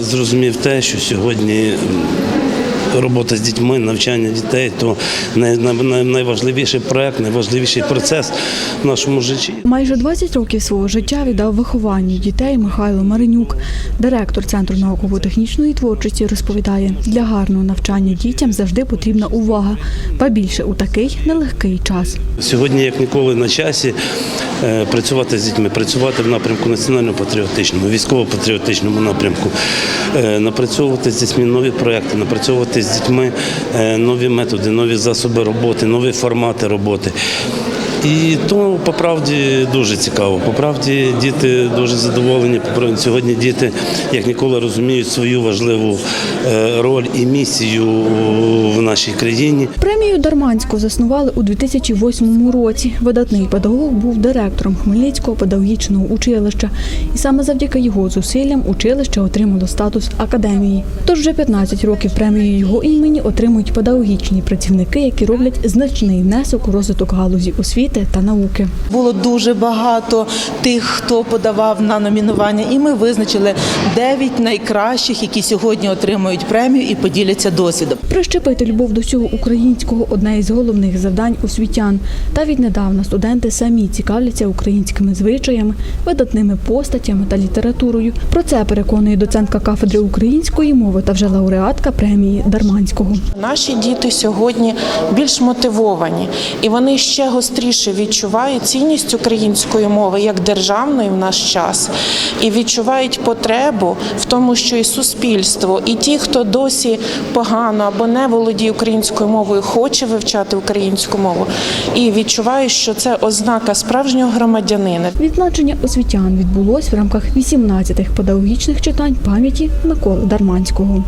Зрозумів те, що сьогодні робота з дітьми, навчання дітей то най- най- найважливіший проект, найважливіший процес в нашому житті. Майже 20 років свого життя віддав вихованню дітей Михайло Маринюк. Директор Центру науково-технічної творчості розповідає, для гарного навчання дітям завжди потрібна увага, ба більше у такий нелегкий час. Сьогодні, як ніколи, на часі е, працювати з дітьми, працювати в напрямку національно-патріотичному, військово-патріотичному напрямку, е, напрацьовувати з дітьми нові проекти, напрацьовувати з дітьми е, нові методи, нові засоби роботи, нові формати роботи. І то по правді дуже цікаво. По правді діти дуже задоволені. Сьогодні діти як ніколи розуміють свою важливу е, роль і місію в нашій країні. Премію Дарманського заснували у 2008 році. Видатний педагог був директором Хмельницького педагогічного училища, і саме завдяки його зусиллям училище отримало статус академії. Тож вже 15 років премію його імені отримують педагогічні працівники, які роблять значний внесок у розвиток галузі освіти та науки. Було дуже багато тих, хто подавав на номінування, і ми визначили 9 найкращих, які сьогодні отримують премію і поділяться досвідом. Прищепити любов до всього українського одне із головних завдань освітян. Та віднедавна студенти самі цікавляться українськими звичаями, видатними постатями та літературою. Про це переконує доцентка кафедри української мови та вже лауреатка премії Дарманського. Наші діти сьогодні більш мотивовані, і вони ще гостріше відчувають цінність української мови як державної в наш час, і відчувають потребу в тому, що і суспільство, і ті, хто досі погано або не володіє українською мовою, хоче вивчати українську мову, і відчувають, що це ознака справжнього громадянина. Відзначення освітян відбулось в рамках 18-х педагогічних читань пам'яті Миколи Дарманського.